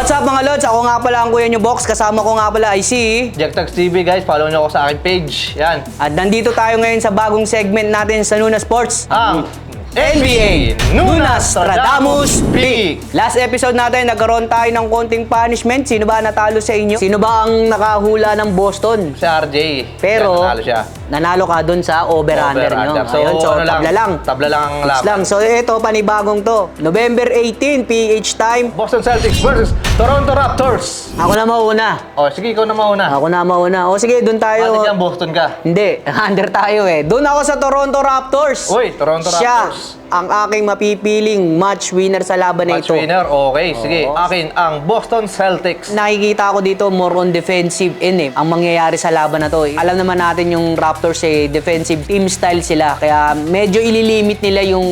What's up mga lods? Ako nga pala ang kuya nyo box. Kasama ko nga pala ay si... Jacktags TV guys, follow nyo ako sa aking page. Yan. At nandito tayo ngayon sa bagong segment natin sa Nuna Sports. Ang NBA Nunas Stradamus Peak. Last episode natin, nagkaroon tayo ng konting punishment. Sino ba natalo sa inyo? Sino ba ang nakahula ng Boston? Si RJ. Pero, Yan, nanalo siya. Nanalo ka dun sa over-under nyo. So, Ayun, so ano lang, tabla lang. tabla lang ang laban. lang. So, ito, panibagong to. November 18, PH time. Boston Celtics versus Toronto Raptors. Ako na mauna. O, sige, ikaw na mauna. Ako na mauna. O sige, dun tayo. Pati dyan, Boston ka. Hindi, under tayo eh. Doon ako sa Toronto Raptors. Uy, Toronto Siya Raptors. Ang aking mapipiling match winner sa laban na Match ito. winner, okay. Sige, akin ang Boston Celtics. Nakikita ko dito more on defensive in eh. Ang mangyayari sa laban na to. eh. Alam naman natin yung Raptors eh, defensive team style sila. Kaya medyo ililimit nila yung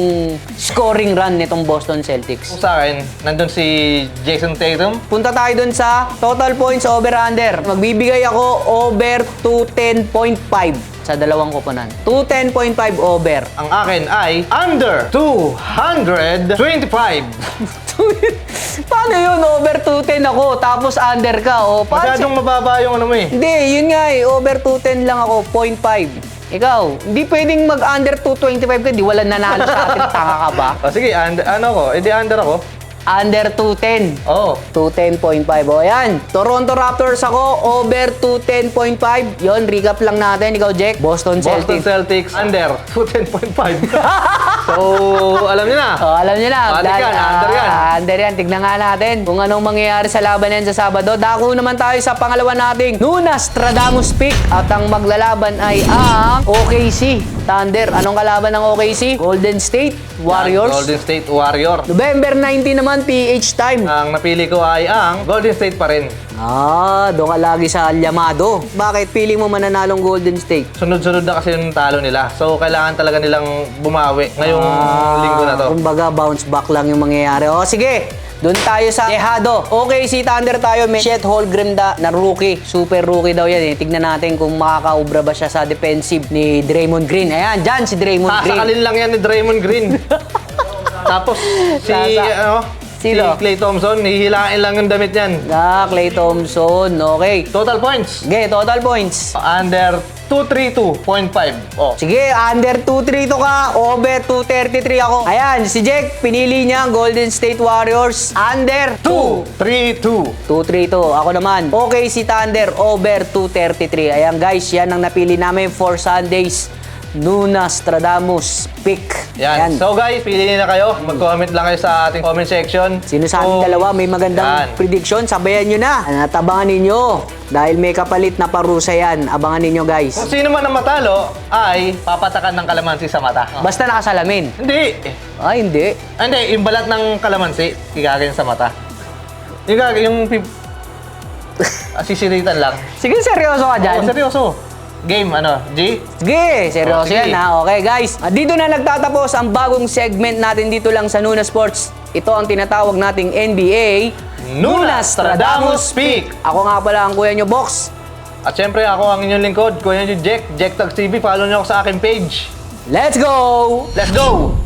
scoring run nitong Boston Celtics. Kung sa akin, nandun si Jason Tatum. Punta tayo dun sa total points over-under. Magbibigay ako over 210.5 sa dalawang koponan. 210.5 over. Ang akin ay under 225. Paano yun? Over 210 ako, tapos under ka. O, paano? Masyadong mababa yung ano mo eh. Hindi, yun nga eh. Over 210 lang ako, 0.5. Ikaw, hindi pwedeng mag-under 225 ka, di wala nanalo sa atin, tanga ka ba? O sige, under, ano ko? Edi under ako. Under 210. Oo. 210.5. O yan. Toronto Raptors ako, over 210.5. Yon, recap lang natin. Ikaw, Jack. Boston Boston Celtics. Celtics under 210.5. so, alam niyo na. Oh, alam niyo na. Balik yan, under yan. Ah, under yan. Tignan nga natin kung anong mangyayari sa laban yan sa Sabado. Dako naman tayo sa pangalawa nating Nunas Stradamus Pick. At ang maglalaban ay ang OKC Thunder. Anong kalaban ng OKC? Golden State Warriors. Golden State Warrior. November 19 naman, PH time. Ang napili ko ay ang Golden State pa rin. Ah, doon ka lagi sa Llamado. Bakit pili mo mananalong Golden State? Sunod-sunod na kasi yung talo nila. So, kailangan talaga nilang bumawi ngayong Ah, linggo na to. Kumbaga, bounce back lang yung mangyayari. O, sige. Doon tayo sa Tejado. Okay, si Thunder tayo. May Chet Holmgren da, na rookie. Super rookie daw yan. Eh. Tignan natin kung makakaubra ba siya sa defensive ni Draymond Green. Ayan, dyan si Draymond Green. Sasakalin lang yan ni Draymond Green. Tapos, si, ano, Sino? si Klay Thompson, hihilain lang yung damit yan. Ah, Clay Thompson. Okay. Total points, Okay, total points. under 232.5. Oh. Sige, under 232 ka, over 233 ako. Ayan, si Jack, pinili niya ang Golden State Warriors. Under 2. 232. 232. Ako naman. Okay si Thunder over 233. Ayan guys, yan ang napili namin for Sundays. Nuna Stradamus pick. Yan. So guys, pili na kayo. Mag-comment lang kayo sa ating comment section. Sino sa ating dalawa may magandang Yan. prediction? Sabayan nyo na. At abangan ninyo. Dahil may kapalit na parusa yan. Abangan ninyo guys. Kung sino man ang matalo, ay papatakan ng kalamansi sa mata. Basta nakasalamin. Hindi. Ah, hindi. Ah, Hindi, yung balat ng kalamansi, igagawin sa mata. Yung gagawin, yung pip... ah, sisiritan lang. Sige, seryoso ka dyan. Oo, seryoso. Game, ano, G? Sige, seryoso Oh, sige. yan ha. Okay guys, at dito na nagtatapos ang bagong segment natin dito lang sa Nuna Sports. Ito ang tinatawag nating NBA Nuna Stradamus Speak. Ako nga pala ang kuya nyo, Box. At syempre, ako ang inyong lingkod, Kuya nyo Jack, Jack Tags TV. Follow nyo ako sa aking page. Let's go! Let's go!